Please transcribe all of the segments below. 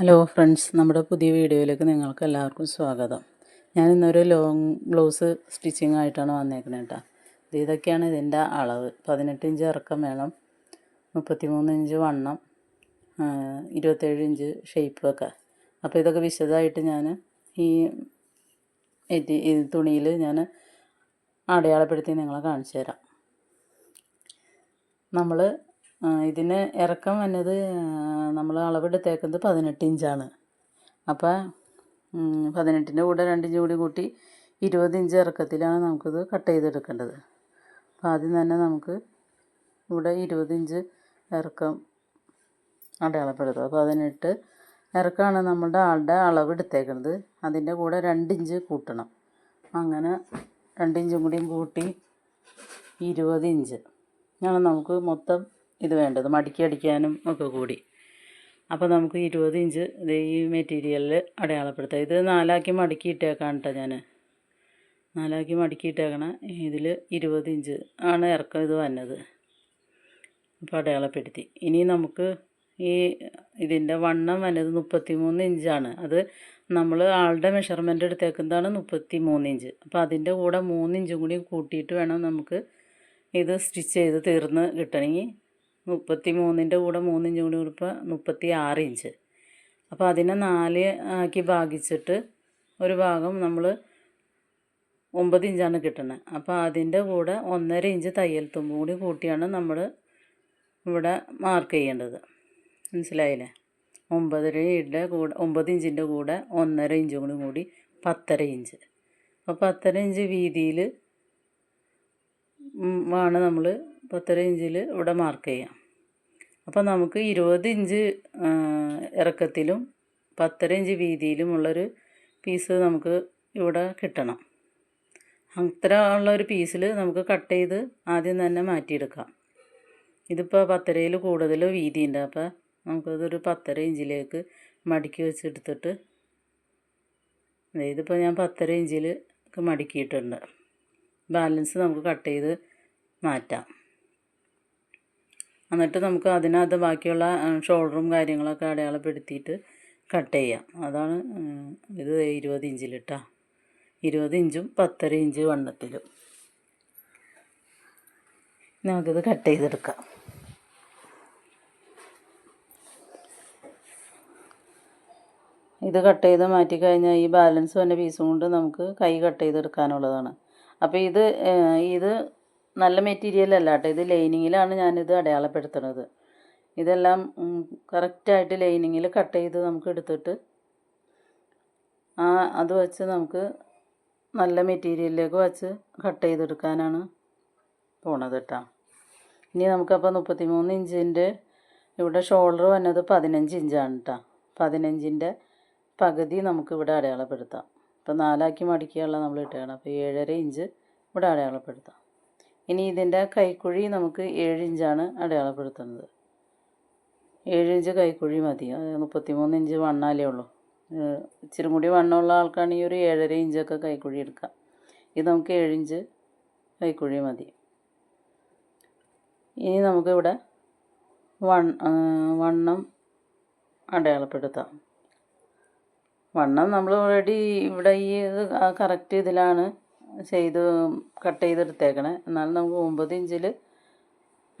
Hello friends നമ്മുടെ പുതിയ വീഡിയോയിലേക്ക് നിങ്ങൾക്ക് എല്ലാവർക്കും സ്വാഗതം. ഞാൻ ഇന്നൊരു ലോങ് ബ്ലൗസ് സ്റ്റിച്ചിങ് ആയിട്ടാണ് വന്നേക്കുന്നത് കേട്ടോ. ഇതൊക്കെയാണ് ഇതിന്റെ അളവ്. പതിനെട്ട് ഇഞ്ച് ഇറക്കം വേണം മുപ്പത്തിമൂന്ന് ഇഞ്ച് വണ്ണം ഇരുപത്തേഴ് ഇഞ്ച് ഷേപ്പ് ഒക്കെ. അപ്പോൾ ഇതൊക്കെ വിശദമായിട്ട് ഞാൻ ഈ തുണിയിൽ ഞാൻ അടയാളപ്പെടുത്തി നിങ്ങളെ കാണിച്ചു തരാം. നമ്മൾ ഇതിന് ഇറക്കം വന്നത് നമ്മൾ അളവെടുത്തേക്കുന്നത് പതിനെട്ട് ഇഞ്ചാണ്. അപ്പോൾ പതിനെട്ടിന്റെ കൂടെ രണ്ട് ഇഞ്ച് കൂടി കൂട്ടി ഇരുപത് ഇഞ്ച് ഇറക്കത്തിലാണ് നമുക്കിത് കട്ട് ചെയ്തെടുക്കേണ്ടത്. അപ്പോൾ ആദ്യം തന്നെ നമുക്ക് ഇവിടെ ഇരുപത് ഇഞ്ച് ഇറക്കം അടയാളപ്പെടുത്തുക. പതിനെട്ട് ഇറക്കമാണ് നമ്മുടെ ആളുടെ അളവ് എടുത്തേക്കുന്നത് അതിന്റെ കൂടെ രണ്ട് ഇഞ്ച് കൂട്ടണം. അങ്ങനെ രണ്ട് ഇഞ്ചും കൂടിയും കൂട്ടി ഇരുപത് ഇഞ്ച്. ആണ് നമുക്ക് മൊത്തം ഇത് വേണ്ടത് മടക്കി അടിക്കാനും ഒക്കെ കൂടി. അപ്പോൾ നമുക്ക് ഇരുപത് ഇഞ്ച് ഇത് ഈ മെറ്റീരിയലിൽ അടയാളപ്പെടുത്താം. ഇത് നാലാക്കി മടക്കി ഇട്ടേക്കാണ് കേട്ടോ ഞാൻ നാലാക്കി മടക്കി ഇട്ടേക്കണ ഇതിൽ ഇരുപത് ഇഞ്ച് ആണ് ഇറക്കം ഇത് വന്നത്. അപ്പോൾ അടയാളപ്പെടുത്തി. ഇനി നമുക്ക് ഈ ഇതിന്റെ വണ്ണം വന്നത് മുപ്പത്തി മൂന്ന് ഇഞ്ചാണ് അത് നമ്മൾ ആളുടെ മെഷർമെന്റ് എടുത്തേക്കുന്നതാണ് മുപ്പത്തി മൂന്ന് ഇഞ്ച് അപ്പോൾ അതിന്റെ കൂടെ മൂന്ന് ഇഞ്ചും കൂടി കൂട്ടിയിട്ട് വേണം നമുക്ക് ഇത് സ്റ്റിച്ച് ചെയ്ത് തീർന്ന് കിട്ടണമെങ്കിൽ മുപ്പത്തി മൂന്നിന്റെ കൂടെ മൂന്നിഞ്ച് കൂടി കൊടുപ്പോൾ മുപ്പത്തി ആറ് ഇഞ്ച്. അപ്പോൾ അതിനെ നാല് ആക്കി ഭാഗിച്ചിട്ട് ഒരു ഭാഗം നമ്മൾ ഒമ്പത് ഇഞ്ചാണ് കിട്ടുന്നത്. അപ്പോൾ അതിന്റെ കൂടെ ഒന്നര ഇഞ്ച് തയ്യൽ തുമ്പും കൂടി കൂട്ടിയാണ് നമ്മൾ ഇവിടെ മാർക്ക് ചെയ്യേണ്ടത്. മനസ്സിലായില്ലേ? ഒമ്പതരയുടെ കൂടെ ഒമ്പത് ഇഞ്ചിന്റെ കൂടെ ഒന്നര ഇഞ്ചും കൂടി കൂടി പത്തര ഇഞ്ച്. അപ്പോൾ പത്തര ഇഞ്ച് വീതിയിൽ ആണ് നമ്മൾ പത്തര ഇഞ്ചിൽ ഇവിടെ മാർക്ക് ചെയ്യാം. അപ്പോൾ നമുക്ക് ഇരുപത് ഇഞ്ച് ഇറക്കത്തിലും പത്തര ഇഞ്ച് വീതിയിലുമുള്ളൊരു പീസ് നമുക്ക് ഇവിടെ കിട്ടണം. അത്ര ഉള്ള ഒരു പീസിൽ നമുക്ക് കട്ട് ചെയ്ത് ആദ്യം തന്നെ മാറ്റിയെടുക്കാം. ഇതിപ്പോൾ പത്തരയിൽ കൂടുതൽ വീതിയുണ്ട്. അപ്പോൾ നമുക്കതൊരു പത്തര ഇഞ്ചിലേക്ക് മടക്കി വെച്ചെടുത്തിട്ട് ഇതിപ്പോൾ ഞാൻ പത്തര ഇഞ്ചിൽ മടക്കിയിട്ടുണ്ട്. ബാലൻസ് നമുക്ക് കട്ട് ചെയ്ത് മാറ്റാം. എന്നിട്ട് നമുക്ക് അതിനകത്ത് ബാക്കിയുള്ള ഷോൾഡറും കാര്യങ്ങളൊക്കെ അടയാളപ്പെടുത്തിയിട്ട് കട്ട് ചെയ്യാം. അതാണ് ഇത് ഇരുപത് ഇഞ്ചിലിട്ടാ ഇരുപത് ഇഞ്ചും പത്തര ഇഞ്ച് വണ്ണത്തിലും. നമുക്കിത് കട്ട് ചെയ്തെടുക്കാം. ഇത് കട്ട് ചെയ്ത് മാറ്റി കഴിഞ്ഞാൽ ഈ ബാലൻസ് വന്ന പീസും കൊണ്ട് നമുക്ക് കൈ കട്ട് ചെയ്തെടുക്കാനുള്ളതാണ്. അപ്പോൾ ഇത് ഇത് നല്ല മെറ്റീരിയൽ അല്ല കേട്ടോ. ഇത് ലൈനിങ്ങിലാണ് ഞാനിത് അടയാളപ്പെടുത്തുന്നത്. ഇതെല്ലാം കറക്റ്റായിട്ട് ലൈനിങ്ങിൽ കട്ട് ചെയ്ത് നമുക്ക് എടുത്തിട്ട് ആ അത് വച്ച് നമുക്ക് നല്ല മെറ്റീരിയലിലേക്ക് വച്ച് കട്ട് ചെയ്തെടുക്കാനാണ് പോണത് കേട്ടോ ഇനി നമുക്കപ്പോൾ മുപ്പത്തി മൂന്ന് ഇഞ്ചിന്റെ ഇവിടെ ഷോൾഡർ വന്നത് പതിനഞ്ച് ഇഞ്ചാണ് കേട്ടോ പതിനഞ്ചിന്റെ പകുതി നമുക്കിവിടെ അടയാളപ്പെടുത്താം. ഇപ്പോൾ നാലാക്കി മടിക്കുകയുള്ള നമ്മൾ ഇട്ടുകയാണ് അപ്പോൾ ഏഴര ഇഞ്ച് ഇവിടെ അടയാളപ്പെടുത്താം. ഇനി ഇതിന്റെ കൈക്കുഴി നമുക്ക് ഏഴ് ഇഞ്ചാണ് അടയാളപ്പെടുത്തുന്നത്. ഏഴ് ഇഞ്ച് കൈക്കുഴി മതി. മുപ്പത്തിമൂന്ന് ഇഞ്ച് വണ്ണാലേ ഉള്ളൂ. ഇച്ചിരി കൂടി വണ്ണമുള്ള ആൾക്കാണെങ്കിൽ ഒരു ഏഴര ഇഞ്ചൊക്കെ കൈക്കുഴി എടുക്കാം. ഇത് നമുക്ക് ഏഴ് ഇഞ്ച് കൈക്കുഴി മതി. ഇനി നമുക്കിവിടെ വൺ വണ്ണം അടയാളപ്പെടുത്താം. വണ്ണം നമ്മൾ ഓൾറെഡി ഇവിടെ ഈ കറക്റ്റ് ഇതിലാണ് ചെയ്ത് കട്ട് ചെയ്തെടുത്തേക്കണേ. എന്നാലും നമുക്ക് ഒമ്പത് ഇഞ്ചിൽ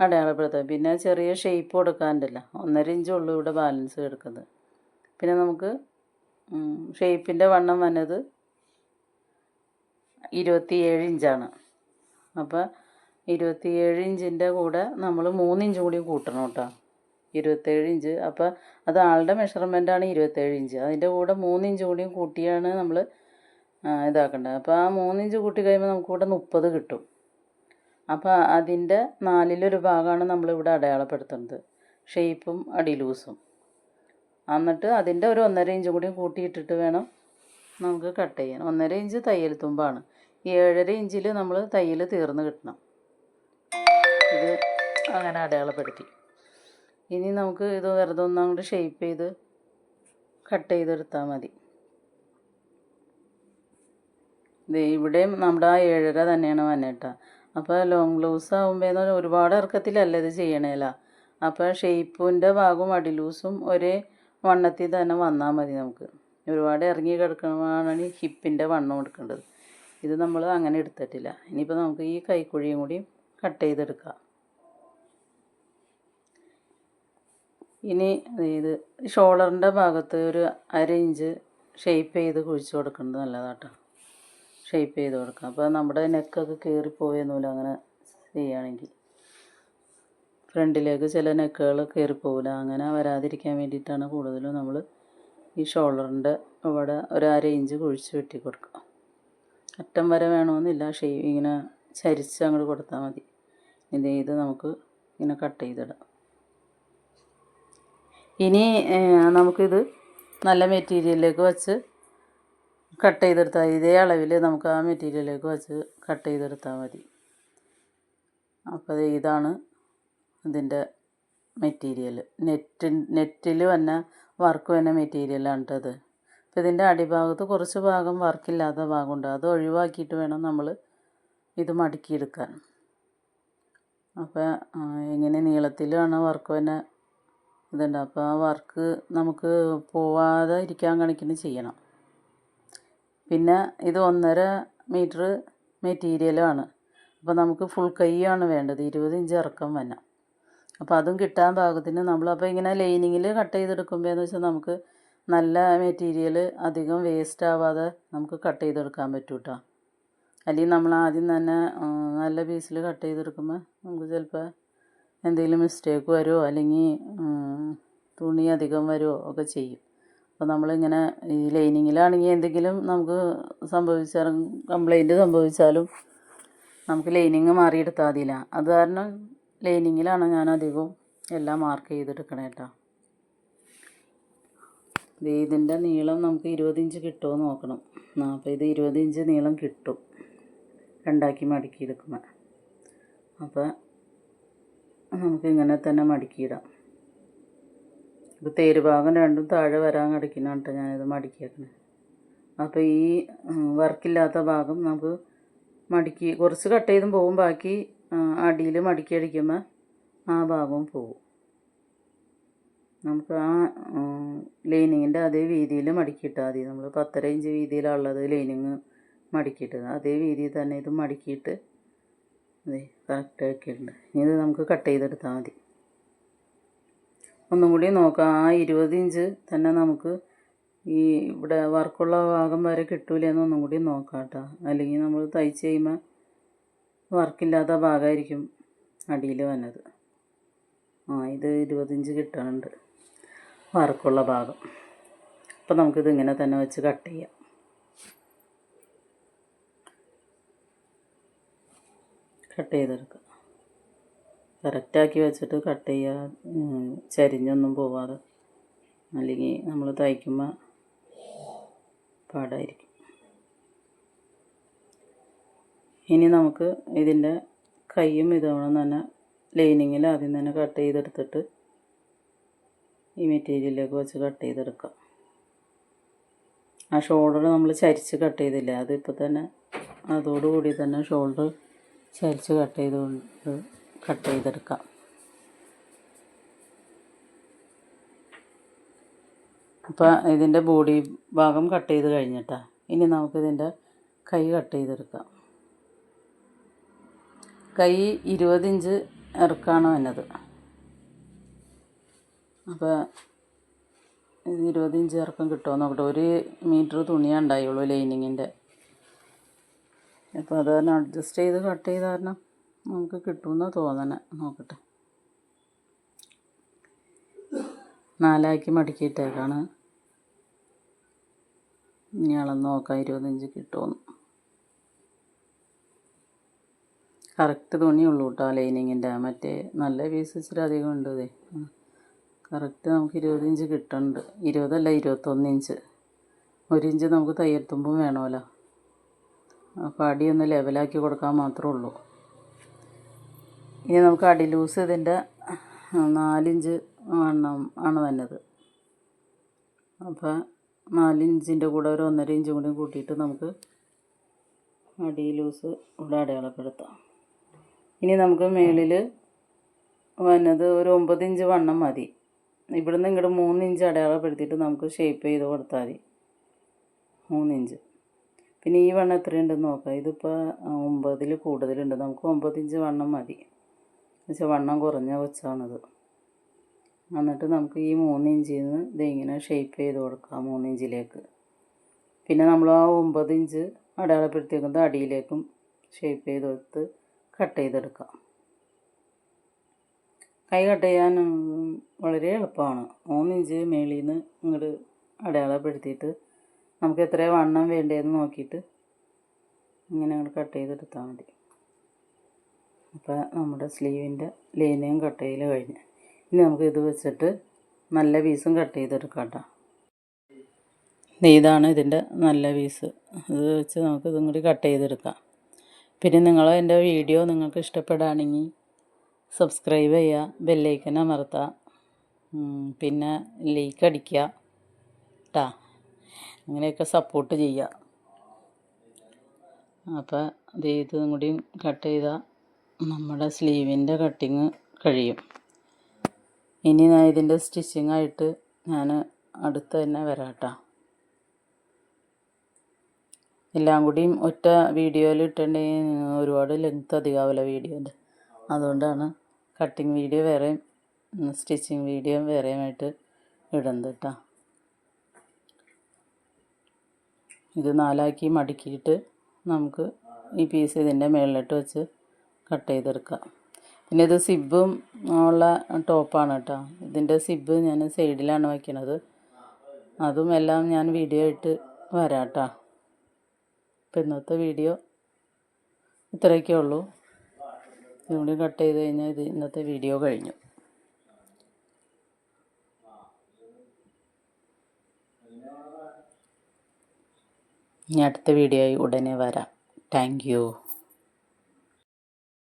അടയാളപ്പെടുത്താം. പിന്നെ ചെറിയ ഷേപ്പ് കൊടുക്കാനുണ്ടല്ലോ ഒന്നര ഇഞ്ച് ഉള്ളൂ ഇവിടെ ബാലൻസ് കിടക്കുന്നത് പിന്നെ നമുക്ക് ഷേപ്പിന്റെ വണ്ണം വന്നത് ഇരുപത്തിയേഴ് ഇഞ്ചാണ്. അപ്പോൾ ഇരുപത്തിയേഴ് ഇഞ്ചിന്റെ കൂടെ നമ്മൾ മൂന്നിഞ്ചും കൂടി കൂട്ടണം കേട്ടോ. ഇരുപത്തേഴ് ഇഞ്ച് അപ്പോൾ അത് ആളുടെ മെഷർമെന്റാണ് ഇരുപത്തേഴ് ഇഞ്ച് അതിന്റെ കൂടെ മൂന്ന് ഇഞ്ച് കൂടിയും കൂട്ടിയാണ് നമ്മൾ ഇതാക്കേണ്ടത്. അപ്പോൾ ആ മൂന്ന് ഇഞ്ച് കൂട്ടി കഴിയുമ്പോൾ നമുക്ക് ഇവിടെ മുപ്പത് കിട്ടും. അപ്പോൾ അതിന്റെ നാലിലൊരു ഭാഗമാണ് നമ്മളിവിടെ അടയാളപ്പെടുത്തുന്നത്. ഷേപ്പും അടി ലൂസും എന്നിട്ട് അതിന്റെ ഒരു ഒന്നര ഇഞ്ച് കൂടി കൂട്ടിയിട്ടിട്ട് വേണം നമുക്ക് കട്ട് ചെയ്യാൻ. ഒന്നര ഇഞ്ച് തയ്യൽ തുമ്പാണ്. ഏഴര ഇഞ്ചിൽ നമ്മൾ തയ്യൽ തീർന്ന് കിട്ടണം. ഇത് അങ്ങനെ അടയാളപ്പെടുത്തി. ഇനി നമുക്ക് ഇത് വെറുതെ ഒന്നും അങ്ങോട്ട് ഷേപ്പ് ചെയ്ത് കട്ട് ചെയ്തെടുത്താൽ മതി. ഇവിടെയും നമ്മുടെ ആ ഏഴര തന്നെയാണ് വന്നേട്ടാ അപ്പോൾ ലോങ് ബ്ലൗസ് ആകുമ്പോൾ ഒരുപാട് ഇറക്കത്തിലല്ല ഇത് ചെയ്യണേല. അപ്പോൾ ഷേപ്പിന്റെ ഭാഗവും അടിലൂസും ഒരേ വണ്ണത്തിൽ തന്നെ വന്നാൽ മതി നമുക്ക്. ഒരുപാട് ഇറങ്ങി കിടക്കണമാണ് ഹിപ്പിന്റെ വണ്ണം എടുക്കേണ്ടത്. ഇത് നമ്മൾ അങ്ങനെ എടുത്തിട്ടില്ല. ഇനിയിപ്പോൾ നമുക്ക് ഈ കൈക്കുഴിയും കൂടി കട്ട് ചെയ്തെടുക്കാം. ഇനി ഇത് ഷോൾഡറിന്റെ ഭാഗത്ത് ഒരു അര ഇഞ്ച് ഷേപ്പ് ചെയ്ത് കുഴിച്ച് കൊടുക്കുന്നത് നല്ലതാട്ടോ. ഷേപ്പ് ചെയ്ത് കൊടുക്കുക അപ്പോൾ നമ്മുടെ നെക്കൊക്കെ കയറിപ്പോയെന്നില്ല അങ്ങനെ ചെയ്യുകയാണെങ്കിൽ. ഫ്രണ്ടിലേക്ക് ചില നെക്കുകൾ കയറിപ്പോവില്ല അങ്ങനെ വരാതിരിക്കാൻ വേണ്ടിയിട്ടാണ് കൂടുതലും നമ്മൾ ഈ ഷോൾഡറിന്റെ ഇവിടെ ഒരു അര ഇഞ്ച് കുഴിച്ച് വെട്ടി കൊടുക്കുക. അറ്റം വരെ വേണമെന്നില്ല. ഷേവ് ഇങ്ങനെ ചരിച്ച് അങ്ങോട്ട് കൊടുത്താൽ മതി. ഇത് ഇത് നമുക്ക് ഇങ്ങനെ കട്ട് ചെയ്തിടാം. ഇനി നമുക്കിത് നല്ല മെറ്റീരിയലിലേക്ക് വെച്ച് കട്ട് ചെയ്തെടുത്താൽ. ഇതേ അളവിൽ നമുക്ക് ആ മെറ്റീരിയലിലേക്ക് വെച്ച് കട്ട് ചെയ്തെടുത്താൽ മതി. അപ്പോൾ ഇതാണ് ഇതിന്റെ മെറ്റീരിയൽ നെറ്റ് നെറ്റിൽ വന്ന വർക്ക് വന്ന മെറ്റീരിയലാണ് കേട്ടത് അപ്പോൾ ഇതിന്റെ അടിഭാഗത്ത് കുറച്ച് ഭാഗം വർക്കില്ലാത്ത ഭാഗമുണ്ട്. അത് ഒഴിവാക്കിയിട്ട് വേണം നമ്മൾ ഇത് മടക്കിയെടുക്കാൻ. അപ്പോൾ ഇങ്ങനെ നീളത്തിലാണ് വർക്ക് തന്നെ ഇതുണ്ട്. അപ്പോൾ ആ വർക്ക് നമുക്ക് പോവാതെ ഇരിക്കാൻ കണക്കിന് ചെയ്യണം. പിന്നെ ഇത് ഒന്നര മീറ്റർ മെറ്റീരിയലാണ്. അപ്പോൾ നമുക്ക് ഫുൾ കൈയാണ് വേണ്ടത്. ഇരുപത് ഇഞ്ച് ഇറക്കം വന്ന അപ്പോൾ അതും കിട്ടാൻ പാകത്തിന് നമ്മളപ്പോൾ ഇങ്ങനെ ലൈനിങ്ങിൽ കട്ട് ചെയ്തെടുക്കുമ്പോൾ എന്ന് വെച്ചാൽ നമുക്ക് നല്ല മെറ്റീരിയൽ അധികം വേസ്റ്റ് ആവാതെ നമുക്ക് കട്ട് ചെയ്തെടുക്കാൻ പറ്റും കേട്ടോ അല്ലെങ്കിൽ നമ്മൾ ആദ്യം തന്നെ നല്ല പീസിൽ കട്ട് ചെയ്തെടുക്കുമ്പോൾ നമുക്ക് ചിലപ്പോൾ എന്തെങ്കിലും മിസ്റ്റേക്ക് വരുമോ അല്ലെങ്കിൽ തുണി അധികം വരുമോ ഒക്കെ ചെയ്യും. അപ്പോൾ നമ്മളിങ്ങനെ ഈ ലൈനിങ്ങിലാണെങ്കിൽ എന്തെങ്കിലും നമുക്ക് സംഭവിച്ചാലും കംപ്ലൈന്റ് സംഭവിച്ചാലും നമുക്ക് ലൈനിങ് മാറിയെടുത്താൽ മതിയില്ല. അത് കാരണം ലൈനിങ്ങിലാണ് ഞാൻ അധികവും എല്ലാം മാർക്ക് ചെയ്തെടുക്കണേ കേട്ടോ ഇതിന്റെ നീളം നമുക്ക് ഇരുപത് ഇഞ്ച് കിട്ടുമോ നോക്കണം. അപ്പോൾ ഇത് ഇരുപത് ഇഞ്ച് നീളം കിട്ടും. രണ്ടാക്കി മടക്കി എടുക്കുമ്പോൾ അപ്പോൾ നമുക്ക് ഇങ്ങനെ തന്നെ മടക്കിയിടാം. ഇപ്പോൾ തേര് ഭാഗം രണ്ടും താഴെ വരാൻ കിടക്കുന്നതാണ് കേട്ടോ ഞാനിത് മടക്കിയേക്കണേ. അപ്പോൾ ഈ വർക്കില്ലാത്ത ഭാഗം നമുക്ക് മടക്കി കുറച്ച് കട്ട് ചെയ്തും പോകും ബാക്കി അടിയിൽ മടക്കി അടിക്കുമ്പോൾ ആ ഭാഗവും പോകും നമുക്ക് ആ ലൈനിങ്ങിന്റെ അതേ വീതിയിൽ മടക്കിയിട്ടാൽ മതി. നമ്മൾ പത്തര ഇഞ്ച് വീതിയിലുള്ളത് ലൈനിങ് മടക്കിയിട്ടത്. അതേ വീതിയിൽ തന്നെ ഇത് മടക്കിയിട്ട് അതെ കറക്റ്റ് ആക്കിയിട്ടുണ്ട്. ഇനി ഇത് നമുക്ക് കട്ട് ചെയ്തെടുത്താൽ മതി. ഒന്നും കൂടി നോക്കാം. ആ ഇരുപത് ഇഞ്ച് തന്നെ നമുക്ക് ഈ ഇവിടെ വർക്കുള്ള ഭാഗം വരെ കിട്ടൂലെന്ന് ഒന്നും കൂടി നോക്കാം കേട്ടോ അല്ലെങ്കിൽ നമ്മൾ തയ്ച്ച് കഴിയുമ്പോൾ വർക്കില്ലാത്ത ഭാഗമായിരിക്കും അടിയിൽ വന്നത്. ആ ഇത് ഇരുപത്തിഞ്ച് കിട്ടാനുണ്ട്. വർക്കുള്ള ഭാഗം. അപ്പോൾ നമുക്കിത് ഇങ്ങനെ തന്നെ വെച്ച് കട്ട് ചെയ്യാം. കട്ട് ചെയ്തെടുക്കുക കറക്റ്റാക്കി വെച്ചിട്ട് കട്ട് ചെയ്യുക ചരിഞ്ഞൊന്നും പോവാതെ. അല്ലെങ്കിൽ നമ്മൾ തയ്ക്കുമ്പോൾ പാടായിരിക്കും. ഇനി നമുക്ക് ഇതിന്റെ കൈയും ഇതോണം തന്നെ ലൈനിങ്ങിൽ ആദ്യം തന്നെ കട്ട് ചെയ്തെടുത്തിട്ട് ഈ മെറ്റീരിയലിലേക്ക് വെച്ച് കട്ട് ചെയ്തെടുക്കാം. ആ ഷോൾഡർ നമ്മൾ ചരിച്ച് കട്ട് ചെയ്തില്ല? അതിപ്പോൾ തന്നെ അതോടുകൂടി തന്നെ ഷോൾഡർ ചരിച്ച് കട്ട് ചെയ്തുകൊണ്ട് കട്ട് ചെയ്തെടുക്കാം. അപ്പോൾ ഇതിന്റെ ബോഡി ഭാഗം കട്ട് ചെയ്ത് കഴിഞ്ഞിട്ടാ. ഇനി നമുക്കിതിന്റെ കൈ കട്ട് ചെയ്തെടുക്കാം. കൈ ഇരുപത് ഇഞ്ച് ഇറക്കാണ് വന്നത്. അപ്പോൾ ഇത് ഇരുപത് ഇഞ്ച് ഇറക്കം കിട്ടുമോ നോക്കട്ടെ. ഒരു മീറ്റർ തുണിയേ ഉണ്ടായുള്ളൂ ലൈനിങ്ങിന്റെ അപ്പോൾ അത് കാരണം അഡ്ജസ്റ്റ് ചെയ്ത് കട്ട് ചെയ്ത കാരണം നമുക്ക് കിട്ടുമെന്ന് തോന്നണേ. നോക്കട്ടെ. നാലാക്കി മടക്കിയിട്ടേക്കാണ്. ഇനി അളന്ന് നോക്കാം ഇരുപത്തഞ്ച് കിട്ടുമെന്ന്. കറക്റ്റ് തുണിയുള്ളൂ കേട്ടോ ലൈനിങ്ങിന്റെ മറ്റേ നല്ല പീസ് ഇച്ചിരി അധികം ഉണ്ട് ഇതേ. കറക്റ്റ് നമുക്ക് ഇരുപത് ഇഞ്ച് കിട്ടുന്നുണ്ട് ഇരുപതല്ല ഇരുപത്തൊന്ന് ഇഞ്ച് ഒരു ഇഞ്ച് നമുക്ക് തയ്യെത്തുമ്പം വേണമല്ലോ. അപ്പോൾ അടി ഒന്ന് ലെവലാക്കി കൊടുക്കാൻ മാത്രമേ ഉള്ളൂ. ഇനി നമുക്ക് അടി ലൂസ് ഇതിന്റെ നാലിഞ്ച് വണ്ണം ആണ് വന്നത്. അപ്പോൾ നാലിഞ്ചിന്റെ കൂടെ ഒരു ഒന്നര ഇഞ്ചും കൂടി കൂട്ടിയിട്ട് നമുക്ക് അടി ലൂസ് ഇവിടെ അടയാളപ്പെടുത്താം. ഇനി നമുക്ക് മേളിൽ വന്നത് ഒരു ഒമ്പത് ഇഞ്ച് വണ്ണം മതി. ഇവിടുന്ന് ഇങ്ങോട്ട് മൂന്ന് ഇഞ്ച് അടയാളപ്പെടുത്തിയിട്ട് നമുക്ക് ഷേപ്പ് ചെയ്ത് കൊടുത്താൽ മതി. മൂന്നിഞ്ച് പിന്നെ ഈ വണ്ണം എത്രയുണ്ടെന്ന് നോക്കാം. ഇതിപ്പോൾ ഒമ്പതിൽ കൂടുതലുണ്ട്. നമുക്ക് ഒമ്പതിഞ്ച് വണ്ണം മതി. എന്നുവെച്ചാൽ വണ്ണം കുറഞ്ഞ കൊച്ചാണിത്. എന്നിട്ട് നമുക്ക് ഈ മൂന്നിഞ്ചിൽ നിന്ന് ഇതിങ്ങനെ ഷേപ്പ് ചെയ്ത് കൊടുക്കാം മൂന്നിഞ്ചിലേക്ക്. പിന്നെ നമ്മൾ ആ ഒമ്പത് ഇഞ്ച് അടയാളപ്പെടുത്തിയേക്കുന്നത് അടിയിലേക്കും ഷേപ്പ് ചെയ്ത് കൊടുത്ത് കട്ട് ചെയ്തെടുക്കാം. കൈ കട്ട് ചെയ്യാൻ വളരെ എളുപ്പമാണ്. മൂന്നിഞ്ച് മേളിൽ നിന്ന് ഇങ്ങോട്ട് അടയാളപ്പെടുത്തിയിട്ട് നമുക്ക് എത്ര വണ്ണം വേണ്ടതെന്ന് നോക്കിയിട്ട് ഇങ്ങനെ അങ്ങോട്ട് കട്ട് ചെയ്തെടുത്താൽ മതി. അപ്പോൾ നമ്മുടെ സ്ലീവിന്റെ ലൈനയും കട്ട് ചെയ്യൽ കഴിഞ്ഞ്. ഇനി നമുക്ക് ഇത് വെച്ചിട്ട് നല്ല പീസും കട്ട് ചെയ്തെടുക്കാം കേട്ടോ ഇതാണ് ഇതിന്റെ നല്ല പീസ് ഇത് വെച്ച് നമുക്ക് ഇതും കൂടി കട്ട് ചെയ്തെടുക്കാം. പിന്നെ നിങ്ങൾ എന്റെ വീഡിയോ നിങ്ങൾക്ക് ഇഷ്ടപ്പെടുകയാണെങ്കിൽ സബ്സ്ക്രൈബ് ചെയ്യുക ബെല്ലൈക്കൻ അമർത്തുക ഉം, പിന്നെ ലൈക്ക് അടിക്കുക കേട്ടാ അങ്ങനെയൊക്കെ സപ്പോർട്ട് ചെയ്യുക അപ്പോൾ ഇത് ഇതും കൂടി കട്ട് ചെയ്താൽ നമ്മുടെ സ്ലീവിന്റെ കട്ടിങ് കഴിയും. ഇനി ഞാൻ ഇതിന്റെ സ്റ്റിച്ചിങ് ആയിട്ട് ഞാൻ അടുത്ത് തന്നെ വരാട്ടോ. എല്ലാം കൂടിയും ഒറ്റ വീഡിയോയിൽ ഇട്ടിട്ടുണ്ടെങ്കിൽ ഒരുപാട് ലെങ്ത് അധികമാവില്ല വീഡിയോന്റെ അതുകൊണ്ടാണ് കട്ടിങ് വീഡിയോ വേറെയും സ്റ്റിച്ചിങ് വീഡിയോ വേറെയുമായിട്ട് ഇടുന്നത് കേട്ടോ ഇത് നാലാക്കി മടക്കിയിട്ട് നമുക്ക് ഈ പീസ് ഇതിന്റെ മുകളിലിട്ട് വെച്ച് കട്ട് ചെയ്തെടുക്കാം പിന്നെ ഇത് സിബും ഉള്ള ടോപ്പാണ് കേട്ടോ ഇതിന്റെ സിബ് ഞാൻ സൈഡിലാണ് വയ്ക്കണത് അതും എല്ലാം ഞാൻ വീഡിയോ ഇട്ട് വരാം കേട്ടോ ഇപ്പം ഇന്നത്തെ വീഡിയോ ഇത്രയൊക്കെ ഉള്ളൂ. ഇതുകൂടി കട്ട് ചെയ്ത് കഴിഞ്ഞാൽ ഇത് ഇന്നത്തെ വീഡിയോ കഴിഞ്ഞു. ഇനി അടുത്ത വീഡിയോയിൽ ഉടനെ വരാം. Thank you.